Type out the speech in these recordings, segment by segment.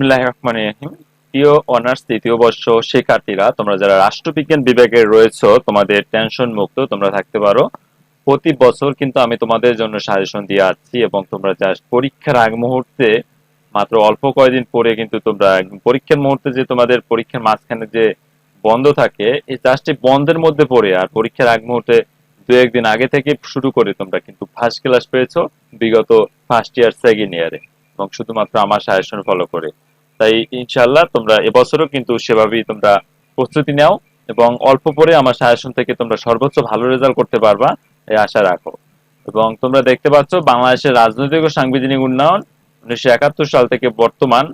বিসমিল্লাহির রহমানির রহিম প্রিয় অনার্স তৃতীয় বর্ষ শিক্ষার্থীরা, তোমরা যারা রাষ্ট্রবিজ্ঞান বিভাগে রয়েছো, তোমাদের টেনশন মুক্ত, তোমরা থাকতে পারো। প্রতি বছর কিন্তু আমি তোমাদের জন্য সাজেশন দিয়ে আসছি এবং তোমরা জাস্ট পরীক্ষার আগ মুহূর্তে, মাত্র অল্প কয়েকদিন পরে কিন্তু তোমরা পরীক্ষার মুহূর্তে যে তোমাদের পরীক্ষার মাঝখানে যে বন্ধ থাকে, এই জাস্ট বন্ধের মধ্যে পড়ে আর পরীক্ষার আগ মুহূর্তে দু একদিন আগে থেকে শুরু করে তোমরা কিন্তু ফার্স্ট ক্লাস পেয়েছ, বিগত ফার্স্ট ইয়ার সেকেন্ড ইয়ারে এবং শুধুমাত্র আমার সাজেশন ফলো করে। তাই ইনশাল্লাহ তোমরা এবছরও কিন্তু সেভাবেই তোমরা প্রস্তুতি নাও এবং অল্প পরে আমার সাজেশন থেকে তোমরা সর্বোচ্চ ভালো রেজাল্ট করতে পারবা এই আশা রাখো। এবং তোমরা দেখতে পাচ্ছ বাংলাদেশের রাজনৈতিক ও সাংবিধানিক উন্নয়ন উনিশশো একাত্তর সাল থেকে বর্তমান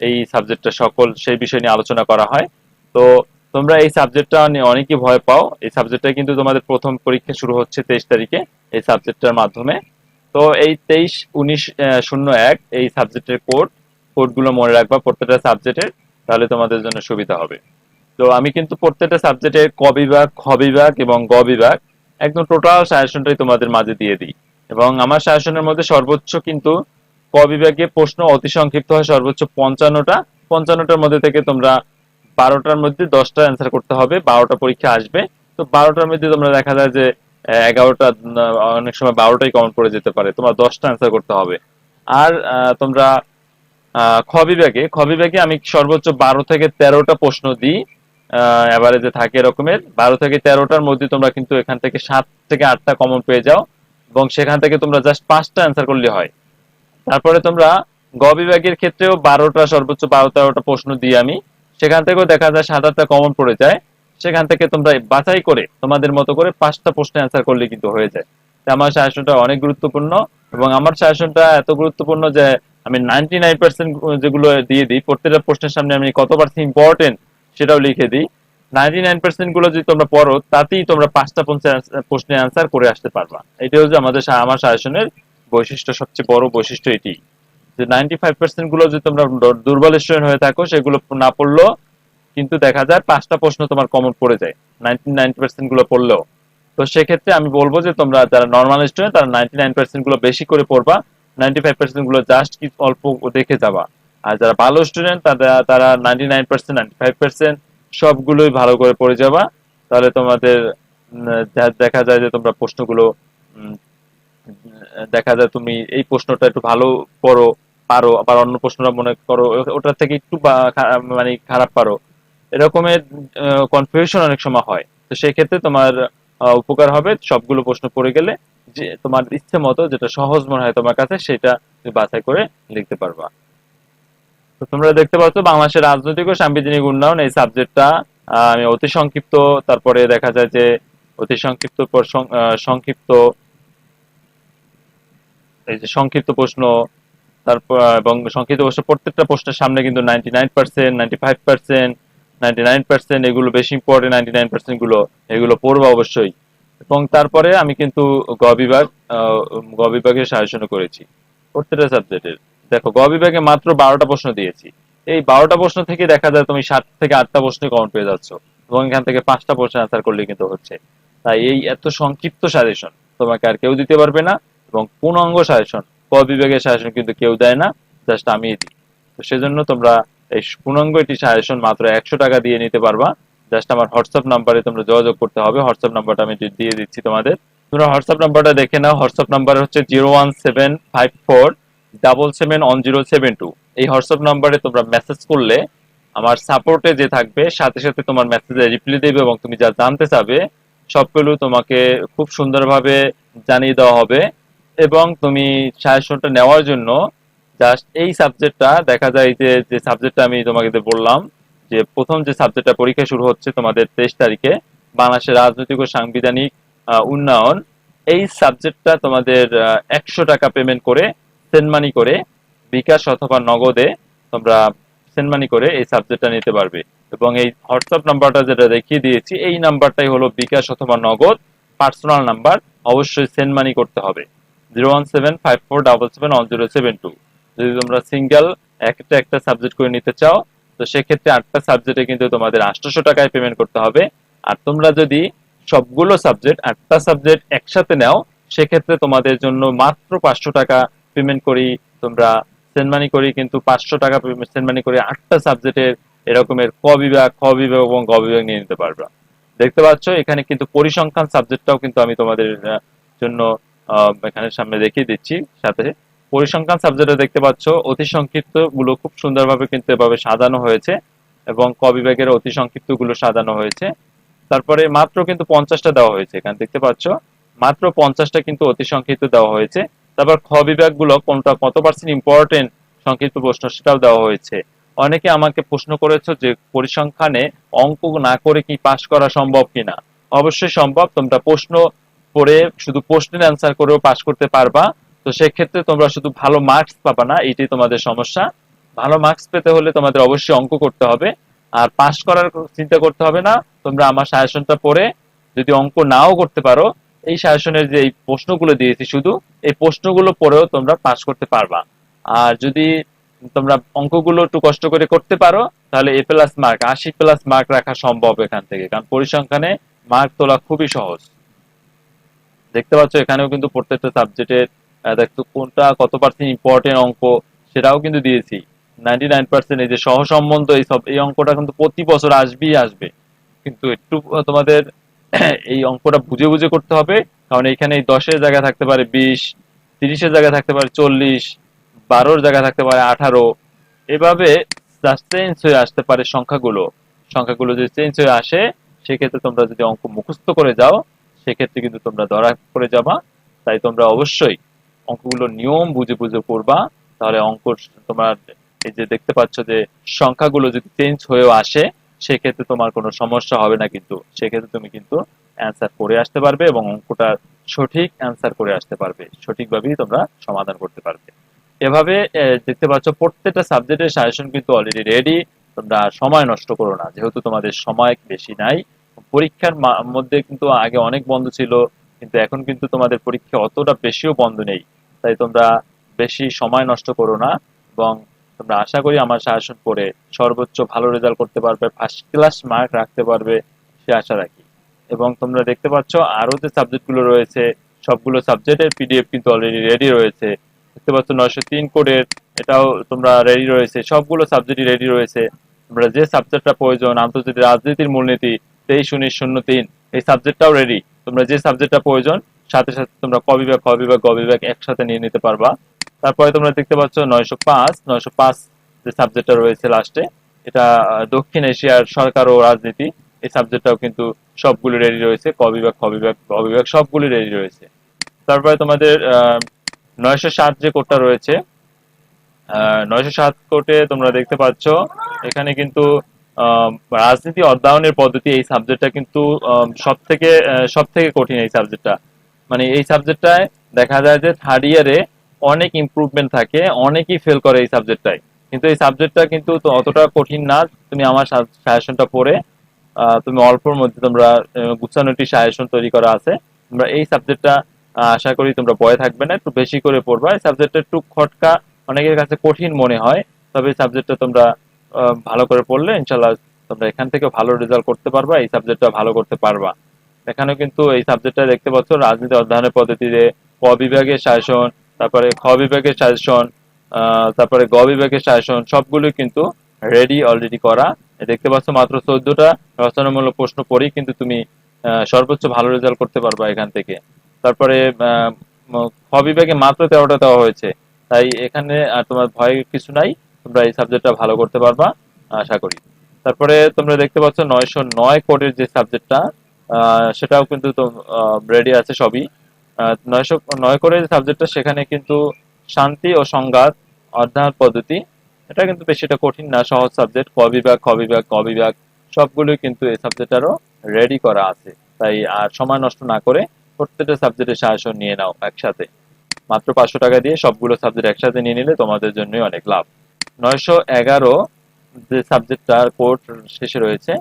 এই সাবজেক্টটা সকল সেই বিষয় নিয়ে আলোচনা করা হয়। তো তোমরা এই সাবজেক্টটা নিয়ে অনেকেই ভয় পাও। এই সাবজেক্টটা কিন্তু তোমাদের প্রথম পরীক্ষা শুরু হচ্ছে তেইশ তারিখে এই সাবজেক্টটার মাধ্যমে। তো এই তেইশ, উনিশ শূন্য এক এই সাবজেক্টের কোড কোডগুলো মনে রাখবা প্রত্যেকটা সাবজেক্টের, তাহলে তোমাদের জন্য সুবিধা হবে। তো আমি কিন্তু প্রত্যেকটা সাবজেক্টের ক বিভাগ, খ বিভাগ এবং গ বিভাগ, একদম টোটাল সাজেশনটাই তোমাদের মাঝে দিয়ে দিই। এবং আমার সাজেশনের মধ্যে সর্বোচ্চ কিন্তু ক বিভাগে প্রশ্ন অতি সংক্ষিপ্ত হয় সর্বোচ্চ পঞ্চান্নটা। পঞ্চান্নটার মধ্যে থেকে তোমরা বারোটার মধ্যে দশটা অ্যান্সার করতে হবে, বারোটা পরীক্ষা আসবে। তো বারোটার মধ্যে তোমরা দেখা যায় যে এগারোটা অনেক সময় বারোটাই কমন পড়ে যেতে পারে, তোমার দশটা অ্যান্সার করতে হবে। আর তোমরা খ বিভাগে খ বিভাগে আমি সর্বোচ্চ বারো থেকে তেরোটা প্রশ্ন দিই এভারেজে থাকে এরকমের। বারো থেকে তেরোটার মধ্যে তোমরা কিন্তু এখান থেকে সাত থেকে আটটা কমন পেয়ে যাও এবং সেখান থেকে তোমরা জাস্ট পাঁচটা অ্যান্সার করলে হয়। তারপরে তোমরা গ বিভাগের ক্ষেত্রেও বারোটা, সর্বোচ্চ বারো, তেরোটা প্রশ্ন দিই আমি। সেখান থেকেও দেখা যায় সাত, আটটা কমন পড়ে যায়। সেখান থেকে তোমরা বাছাই করে, তোমাদের মতো করে পাঁচটা প্রশ্ন অ্যান্সার করলে কিন্তু হয়ে যায়। আমার সাজেশনটা অনেক গুরুত্বপূর্ণ এবং আমার সাজেশনটা এত গুরুত্বপূর্ণ যে আমি নাইনটি নাইন পার্সেন্ট যেগুলো দিয়ে দিই, প্রত্যেকটা প্রশ্নের সামনে আমি কত পার্সেন্ট ইম্পর্টেন্ট সেটাও লিখে দিই। নাইনটি নাইন পার্সেন্টগুলো যদি তোমরা পড়ো, তাতেই তোমরা পাঁচটা প্রশ্নের অ্যান্সার করে আসতে পারবা। এটা হচ্ছে আমাদের আমার সাজেশনের বৈশিষ্ট্য, সবচেয়ে বড় বৈশিষ্ট্য এটি। যে নাইনটি ফাইভ পার্সেন্টগুলো যদি তোমরা দুর্বল স্টুডেন্ট হয়ে থাকো, সেগুলো না পড়লেও কিন্তু দেখা যায় পাঁচটা প্রশ্ন তোমার কমন পড়ে যায় নাইনটি নাইন পার্সেন্টগুলো পড়লেও। তো সেক্ষেত্রে আমি বলব যে তোমরা যারা নর্মাল স্টুডেন্ট তারা নাইনটি নাইন পার্সেন্টগুলো বেশি করে পড়বা। নাইনটি ফাইভ পার্সেন্টগুলো জাস্ট কি অল্প দেখে যাবা। আর যারা ভালো স্টুডেন্ট তারা তারা ninety nine percent ninety five percent সবগুলোই ভালো করে পড়ে যাবা। তাহলে তোমাদের দেখা যায় যে তোমরা প্রশ্নগুলো দেখা যায় তুমি এই প্রশ্নটা একটু ভালো পড়ো, পারো, আবার অন্য প্রশ্নটা মনে করো ওটার থেকে একটু মানে খারাপ পারো। এরকমের কনফিউশন অনেক সময় হয়। তো সেক্ষেত্রে তোমার উপকার হবে সবগুলো প্রশ্ন পড়ে গেলে। যে তোমার ইচ্ছে মতো যেটা সহজ মনে হয় তোমার কাছে, সেটা বাছাই করে লিখতে পারবা। তো তোমরা দেখতে পাচ্ছ, বাংলাদেশের রাজনৈতিক ও সাংবিধানিক উন্নয়ন এই সাবজেক্টটা আমি অতি সংক্ষিপ্ত, তারপরে দেখা যায় যে অতি সংক্ষিপ্ত সংক্ষিপ্ত, এই যে সংক্ষিপ্ত প্রশ্ন, তারপর, এবং সংক্ষিপ্ত প্রশ্ন, প্রত্যেকটা প্রশ্নের সামনে কিন্তু ninety nine percent ninety five percent ninety nine percent এগুলো বেশি ইম্পর্টেন্ট নাইনটি নাইন পার্সেন্টগুলো, এগুলো পড়ব অবশ্যই। এবং তারপরে আমি কিন্তু গ বিভাগ গ বিভাগের সাজেশন করেছি। প্রত্যেকটা সাবজেক্টের। দেখো, গ বিভাগে মাত্র বারোটা প্রশ্ন দিয়েছি। এই বারোটা প্রশ্ন থেকে দেখা যায় তুমি সাত থেকে আটটা প্রশ্ন কমন পেয়ে যাচ্ছ এবং এখান থেকে পাঁচটা প্রশ্ন অ্যান্সার করলে কিন্তু হচ্ছে। তাই এই এত সংক্ষিপ্ত সাজেশন তোমাকে আর কেউ দিতে পারবে না এবং পূর্ণাঙ্গ সাজেশন ক বিভাগের সাজেশন কিন্তু কেউ দেয় না, জাস্ট আমি দিই। তো সেজন্য তোমরা এই পূর্ণাঙ্গ একটি সাজেশন মাত্র একশো টাকা দিয়ে নিতে পারবা। জাস্ট আমার হোয়াটসঅ্যাপ নাম্বারে তোমরা যোগাযোগ করতে হবে। হোয়াটসঅ্যাপ নাম্বারটা আমি দিয়ে দিচ্ছি তোমাদের। তোমরা হোয়াটসঅ্যাপ নাম্বারটা দেখে নাও। হোয়াটসঅ্যাপ নাম্বার হচ্ছে zero one seven five four double seven one zero seven two. এই হোয়াটসঅ্যাপ নাম্বারে তোমরা মেসেজ করলে আমার সাপোর্টে যে থাকবে, সাথে সাথে তোমার মেসেজে রিপ্লাই দেবে এবং তুমি যা জানতে চাবে, সবগুলো তোমাকে খুব সুন্দরভাবে জানিয়ে দেওয়া হবে এবং তুমি সাজেশনটা নেওয়ার জন্য জাস্ট এই সাবজেক্টটা দেখা যায় যে যে সাবজেক্টটা আমি তোমাকে বললাম যে প্রথম যে সাবজেক্টটা পরীক্ষা শুরু হচ্ছে তোমাদের তেইশ তারিখে বাংলাদেশের রাজনৈতিক ও সাংবিধানিক উন্নয়ন, এই সাবজেক্টটা তোমাদের একশো টাকা পেমেন্ট করে সেন্ড মানি করে বিকাশ অথবা নগদে তোমরা সেন্ড মানি করে এই সাবজেক্টটা নিতে পারবে। এবং এই হোয়াটসঅ্যাপ নাম্বারটা যেটা দেখিয়ে দিয়েছি, এই নাম্বারটাই হলো বিকাশ অথবা নগদ পার্সোনাল নাম্বার, অবশ্যই সেন্ড মানি করতে হবে। Zero one seven five four double seven one zero seven two যদি তোমরা সিঙ্গেল একটা একটা সাবজেক্ট করে নিতে চাও তো সেক্ষেত্রে আটটা সাবজেক্টে কিন্তু তোমাদের আটশোশো টাকায় পেমেন্ট করতে হবে। আর তোমরা যদি সবগুলো সাবজেক্ট আটটা সাবজেক্ট একসাথে নাও, সেক্ষেত্রে তোমাদের জন্য মাত্র পাঁচশো টাকা পেমেন্ট করেই তোমরা। সেন্ড মানি করি কিন্তু পাঁচশো টাকা সেন্ড মানি করে আটটা সাবজেক্টের এরকমের ক বিভাগ, খ বিভাগ এবং গ বিভাগ নিয়ে নিতে পারবা। দেখতে পাচ্ছ, এখানে কিন্তু পরিসংখ্যান সাবজেক্টটাও কিন্তু আমি তোমাদের জন্য এখানে সামনে দেখিয়ে দিচ্ছি, সাথে পরিসংখ্যান সাবজেক্টে দেখতে পাচ্ছ, অতি সংক্ষিপ্তগুলো খুব সুন্দরভাবে কিন্তু এভাবে সাজানো হয়েছে এবং ক বিভাগের অতি সংক্ষিপ্তগুলো সাজানো হয়েছে। তারপরে মাত্র কিন্তু পঞ্চাশটা দেওয়া হয়েছে, এখানে দেখতে পাচ্ছ। মাত্র পঞ্চাশটা কিন্তু অতি সংক্ষিপ্ত দেওয়া হয়েছে। তারপর খ বিভাগগুলো কোনটা কত পার্সেন্ট ইম্পর্টেন্ট সংক্ষিপ্ত প্রশ্ন সেটাও দেওয়া হয়েছে। অনেকে আমাকে প্রশ্ন করেছ যে পরিসংখ্যানে অঙ্ক না করে কি পাশ করা সম্ভব কিনা? অবশ্যই সম্ভব, তোমরা প্রশ্ন পড়ে শুধু প্রশ্নের অ্যান্সার করেও পাশ করতে পারবা। তো সেক্ষেত্রে তোমরা শুধু ভালো মার্কস পাবা না, এটাই তোমাদের সমস্যা। ভালো মার্কস পেতে হলে তোমাদের অবশ্যই অঙ্ক করতে হবে। আর পাশ করার চিন্তা করতে হবে না, তোমরা আমার সাজেশনটা পড়ে যদি অঙ্ক নাও করতে পারো, এই সাজেশনের যে এই প্রশ্নগুলো দিয়েছি শুধু, এই প্রশ্নগুলো পড়েও তোমরা পাস করতে পারবা। আর যদি তোমরা অঙ্কগুলো একটু কষ্ট করে করতে পারো, তাহলে এ প্লাস মার্ক আশি প্লাস মার্ক রাখা সম্ভব এখান থেকে। কারণ পরিসংখ্যানে মার্ক তোলা খুবই সহজ। দেখতে পাচ্ছ, এখানেও কিন্তু প্রত্যেকটা সাবজেক্টের দেখতো কোনটা কত পার্সেন্ট ইম্পর্টেন্ট অঙ্ক সেটাও কিন্তু দিয়েছি। নাইনটি নাইন পার্সেন্ট এই যে সহসম্বন্ধ এই সব, এই অঙ্কটা কিন্তু প্রতি বছর আসবেই আসবে। কিন্তু একটু তোমাদের এই অঙ্কটা বুঝে বুঝে করতে হবে। কারণ এখানে এই দশের জায়গায় থাকতে পারে বিশ, তিরিশের জায়গায় থাকতে পারে চল্লিশ, বারোর জায়গায় থাকতে পারে আঠারো। এভাবে চেঞ্জ হয়ে আসতে পারে সংখ্যাগুলো। সংখ্যাগুলো যদি চেঞ্জ হয়ে আসে, সেক্ষেত্রে তোমরা যদি অঙ্ক মুখস্থ করে যাও, সেক্ষেত্রে কিন্তু তোমরা ধরা করে যাবা। তাই তোমরা অবশ্যই অঙ্কগুলো নিয়ম বুঝে বুঝে করবা তাহলে অঙ্ক তোমার এই যে দেখতে পাচ্ছ যে সংখ্যাগুলো যদি চেঞ্জ হয়েও আসে, সেক্ষেত্রে তোমার কোনো সমস্যা হবে না কিন্তু। সেক্ষেত্রে তুমি কিন্তু অ্যান্সার করে আসতে পারবে এবং অঙ্কটা সঠিক অ্যান্সার করে আসতে পারবে। সঠিকভাবেই তোমরা সমাধান করতে পারবে। এভাবে দেখতে পাচ্ছ প্রত্যেকটা সাবজেক্টের সাজেশন কিন্তু অলরেডি রেডি তোমরা সময় নষ্ট করো না। যেহেতু তোমাদের সময় বেশি নাই, পরীক্ষার মধ্যে কিন্তু আগে অনেক বন্ধ ছিল, কিন্তু এখন কিন্তু তোমাদের পরীক্ষা অতটা বেশিও বন্ধ নেই। তাই তোমরা বেশি সময় নষ্ট করো না এবং তোমরা আশা করি আমার সাজেশন পড়ে সর্বোচ্চ ভালো রেজাল্ট করতে পারবে ফার্স্ট ক্লাস মার্ক রাখতে পারবে সে আশা রাখি। এবং তোমরা দেখতে পাচ্ছ আরও যে সাবজেক্টগুলো রয়েছে, সবগুলো সাবজেক্টের পিডিএফ কিন্তু অলরেডি রেডি রয়েছে। দেখতে পাচ্ছ নয়শো তিন কোডের এটাও তোমরা রেডি রয়েছে, সবগুলো সাবজেক্টই রেডি রয়েছে। তোমরা যে সাবজেক্টটা প্রয়োজন, আন্তর্জাতিক রাজনীতির মূলনীতি তেইশ, উনিশ, শূন্য, তিন, এই সাবজেক্টটাও রেডি তোমরা যে সাবজেক্টটা প্রয়োজন সাথে সাথে তোমরা ক বিভাগ, খ বিভাগ, গ বিভাগ একসাথে নিয়ে নিতে পারবা। তারপরে তোমরা দেখতে পাচ্ছ নয়শো পাঁচ নয়শো পাঁচ যে সাবজেক্টটা রয়েছে লাস্টে এটা দক্ষিণ এশিয়ার সরকার ও রাজনীতি, এই সাবজেক্টটাও কিন্তু সবগুলো রেডি রয়েছে, ক বিভাগ, খ বিভাগ, গ বিভাগ সবগুলো রেডি রয়েছে। তারপরে তোমাদের নয়শো সাত যে কোডটা রয়েছে নয়শো সাত কোটে তোমরা দেখতে পাচ্ছ, এখানে কিন্তু রাজনীতি অধ্যয়নের পদ্ধতি এই সাবজেক্টটা কিন্তু সব থেকে সব থেকে কঠিন এই সাবজেক্টটা মানে এই সাবজেক্টটায় দেখা যায় যে থার্ড ইয়ারে অনেক ইমপ্রুভমেন্ট থাকে, অনেকেই ফেল করে এই সাবজেক্টটায় কিন্তু এই সাবজেক্টটা কিন্তু অতটা কঠিন না, তুমি আমার সাজেশনটা পড়ে তুমি অল্পর মধ্যে তোমরা গুছানো একটি সাজেশন তৈরি করা আছে। তোমরা এই সাবজেক্টটা আশা করি তোমরা ভয় থাকবে না, একটু বেশি করে পড়বা। এই সাবজেক্টটা একটু খটকা, অনেকের কাছে কঠিন মনে হয়, তবে এই সাবজেক্টটা তোমরা ভালো করে পড়লে ইনশাল্লাহ তোমরা এখান থেকে ভালো রেজাল্ট করতে পারবা, এই সাবজেক্টটা ভালো করতে পারবা। এখানেও কিন্তু এই সাবজেক্টটা দেখতে পাচ্ছ রাজনীতি অধ্যয়নের পদ্ধতিতে ক বিভাগের সাজেশন তারপরে খ বিভাগের সাজেশন তারপরে গ বিভাগের সাজেশন সবগুলো কিন্তু রেডি অলরেডি করা। দেখতে পাচ্ছ মাত্র চোদ্দটা রচনামূলক প্রশ্ন পড়েই কিন্তু তুমি সর্বোচ্চ ভালো রেজাল্ট করতে পারবা এখান থেকে। তারপরে খ বিভাগে মাত্র তেরোটা দেওয়া হয়েছে। তাই এখানে তোমার ভয় কিছু নাই, তোমরা এই সাবজেক্টটা ভালো করতে পারবা, আশা করি। তারপরে তোমরা দেখতে পাচ্ছ নয়শো নয় কোডের যে সাবজেক্টটা সেটাও কিন্তু রেডি আছে সবই। নয়শো নয় করে সাবজেক্টটা সেখানে কিন্তু শান্তি ও সংঘাত অধ্যয়ন পদ্ধতি, এটা কিন্তু বেশিটা কঠিন না, সহজ সাবজেক্ট ক বিভাগ, খ বিভাগ ক বিভাগ, সবগুলোই কিন্তু এই সাবজেক্টটারও রেডি করা আছে। তাই আর সময় নষ্ট না করে প্রত্যেকটা সাবজেক্টের সাহায্য নিয়ে নাও একসাথে। মাত্র পাঁচশো টাকা দিয়ে সবগুলো সাবজেক্ট একসাথে নিয়ে নিলে তোমাদের জন্যই অনেক লাভ। নয়শো এগারো যে সাবজেক্টটার কোর্স শেষে রয়েছে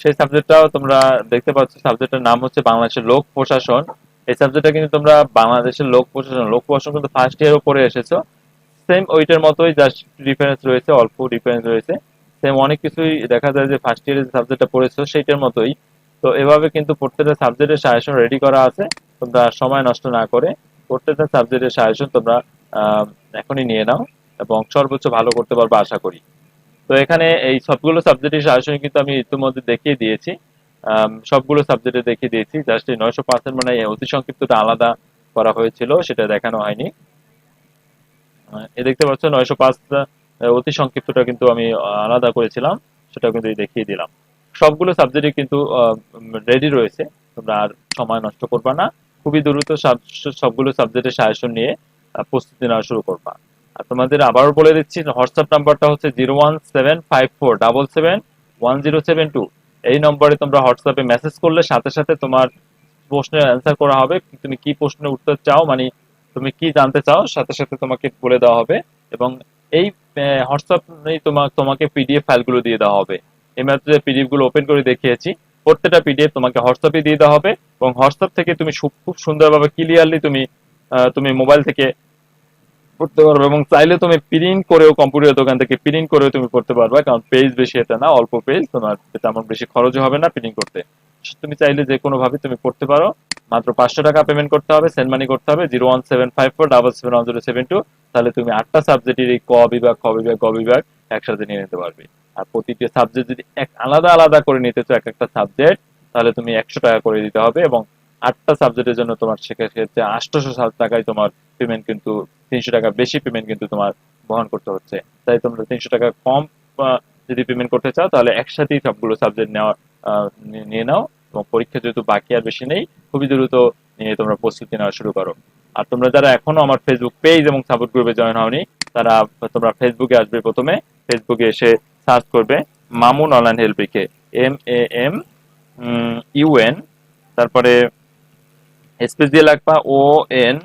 সেই সাবজেক্টটাও তোমরা দেখতে পাচ্ছ। সাবজেক্টের নাম হচ্ছে বাংলাদেশের লোক প্রশাসন। এই সাবজেক্টটা কিন্তু তোমরা বাংলাদেশের লোক প্রশাসন লোক প্রশাসন কিন্তু ফার্স্ট ইয়ার পড়ে এসেছ। সেম ওইটার মতোই জাস্ট ডিফারেন্স রয়েছে, অল্প ডিফারেন্স রয়েছে। সেম অনেক কিছুই দেখা যায় যে ফার্স্ট ইয়ারে যে সাবজেক্টটা পড়েছো, সেইটার মতোই। তো এভাবে কিন্তু প্রত্যেকটা সাবজেক্টের সাজেশন রেডি করা আছে। তোমরা সময় নষ্ট না করে প্রত্যেকটা সাবজেক্টের সাজেশন তোমরা এখনই নিয়ে নাও এবং সর্বোচ্চ ভালো করতে পারব আশা করি। তো এখানে এই সবগুলো সাবজেক্টের সাজেশন কিন্তু আমি ইতিমধ্যে দেখিয়ে দিয়েছি। সবগুলো সাবজেক্টে দেখিয়ে দিয়েছি। জাস্ট এই নয়শো পার্সেন্ট মানে অতি সংক্ষিপ্তটা আলাদা করা হয়েছিল, সেটা দেখানো হয়নি। এ দেখতে পাচ্ছ নয়শো পাঁচ অতি সংক্ষিপ্তটা কিন্তু আমি আলাদা করেছিলাম সেটা কিন্তু দেখিয়ে দিলাম। সবগুলো সাবজেক্টে কিন্তু রেডি রয়েছে। তোমরা আর সময় নষ্ট করবা না। খুবই দ্রুত সবগুলো সাবজেক্টের সাজেশন নিয়ে প্রস্তুতি নেওয়া শুরু করবা। আর তোমাদের আবারও বলে দিচ্ছি হোয়াটসঅ্যাপ নাম্বারটা হচ্ছে zero one seven five four double seven one zero seven two এই নম্বরে তোমরা হোয়াটসঅ্যাপে মেসেজ করলে সাথে সাথে তোমার প্রশ্নের অ্যান্সার করা হবে, তুমি কি প্রশ্নের উত্তর চাও মানে তুমি কি জানতে চাও, সাথে সাথে তোমাকে বলে দেওয়া হবে এবং এই হোয়াটসঅ্যাপ তোমার তোমাকে পিডিএফ ফাইলগুলো দিয়ে দেওয়া হবে। এই মাত্র পিডিএফগুলো ওপেন করে দেখিয়েছি, প্রত্যেকটা পিডিএফ তোমাকে হোয়াটসঅ্যাপে দিয়ে দেওয়া হবে এবং হোয়াটসঅ্যাপ থেকে তুমি খুব সুন্দরভাবে ক্লিয়ারলি তুমি তুমি মোবাইল থেকে পড়তে পারবে এবং চাইলে তুমি প্রিন্ট করেও কম্পিউটার দোকান থেকে প্রিন্ট করেও তুমি পড়তে পারবে, কারণ পেজ বেশি এটা না, অল্প পেজ তোমার তেমন বেশি খরচ হবে না প্রিন্ট করতে। তুমি চাইলে যে কোনো ভাবে তুমি পড়তে পারো, মাত্র পাঁচশো টাকা পেমেন্ট করতে হবে সেন্ড মানি করতে হবে zero one seven five four double seven one zero seven two তাহলে তুমি আটটা সাবজেক্টের এই ক বিভাগ, খ বিভাগ, গ বিভাগ একসাথে নিয়ে নিতে পারবে। আর প্রতিটি সাবজেক্ট যদি এক আলাদা আলাদা করে নিতে চাও, এক একটা সাবজেক্ট তাহলে তুমি একশো টাকা করে দিতে হবে এবং আটটা সাবজেক্টের জন্য তোমার সেক্ষেত্রে আটশোশো টাকায় তোমার পেমেন্ট কিন্তু তিনশো টাকা বেশি পেমেন্ট কিন্তু তোমার বহন করতে হচ্ছে। তাই তোমরা তিনশো টাকা কম যদি পেমেন্ট করতে চাও, তাহলে একসাথেই সবগুলো সাবজেক্ট নেওয়া নিয়ে নাও এবং পরীক্ষা যেহেতু বাকি আর বেশি নেই, খুবই দ্রুত নিয়ে তোমরা প্রস্তুতি নেওয়া শুরু করো। আর তোমরা যারা এখনও আমার ফেসবুক পেজ এবং সাপোর্ট গ্রুপে জয়েন হওনি, তারা তোমরা ফেসবুকে আসবে প্রথমে। ফেসবুকে এসে সার্চ করবে মামুন অনলাইন হেল্পিকে এম এ এম ইউএন তারপরে স্পেস দিয়ে লাগবা O N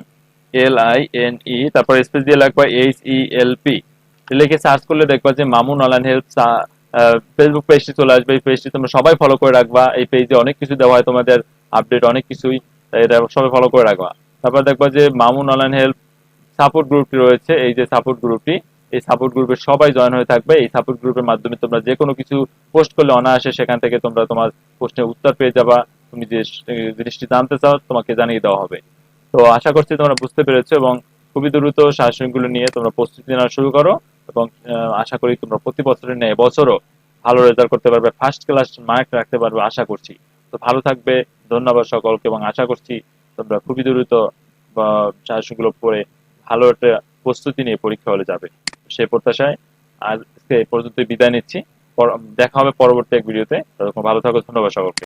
L I N E তারপর স্পেস দিয়ে লাগবা এইচ ই এল পি লিখে সার্চ করলে দেখবা যে মামুন অনলাইন হেল্প ফেসবুক পেজটি চলে আসবে, এই পেজটি তোমরা সবাই ফলো করে রাখবা। এই পেজে অনেক কিছু দেওয়া হয় তোমাদের আপডেট অনেক কিছুই এটা সবাই ফলো করে রাখবা। তারপর দেখবা যে মামুন অনলাইন হেল্প সাপোর্ট গ্রুপটি রয়েছে, এই যে সাপোর্ট গ্রুপটি এই সাপোর্ট গ্রুপে সবাই জয়েন হয়ে থাকবে। এই সাপোর্ট গ্রুপের মাধ্যমে তোমরা যে কোনো কিছু পোস্ট করলে অনায়াসে সেখান থেকে তোমরা তোমার প্রশ্নের উত্তর পেয়ে যাবা। তুমি যে জিনিসটি জানতে চাও, তোমাকে জানিয়ে দেওয়া হবে। তো আশা করছি তোমরা বুঝতে পেরেছ এবং খুবই দ্রুত শাসনগুলো নিয়ে তোমরা প্রস্তুতি নেওয়া শুরু করো এবং আশা করি তোমরা প্রতি বছরের ন্যায় বছরও ভালো রেজাল্ট করতে পারবে ফার্স্ট ক্লাস মার্ক রাখতে পারবে, আশা করছি। তো ভালো থাকবে, ধন্যবাদ সকলকে এবং আশা করছি তোমরা খুবই দ্রুত শাসনগুলো পড়ে ভালো একটা প্রস্তুতি নিয়ে পরীক্ষা হলে যাবে। সেই প্রত্যাশায় আজকে পর্যন্ত বিদায় নিচ্ছি। দেখা হবে পরবর্তী এক ভিডিওতে ততক্ষণ ভালো থাকো, ধন্যবাদ সকলকে।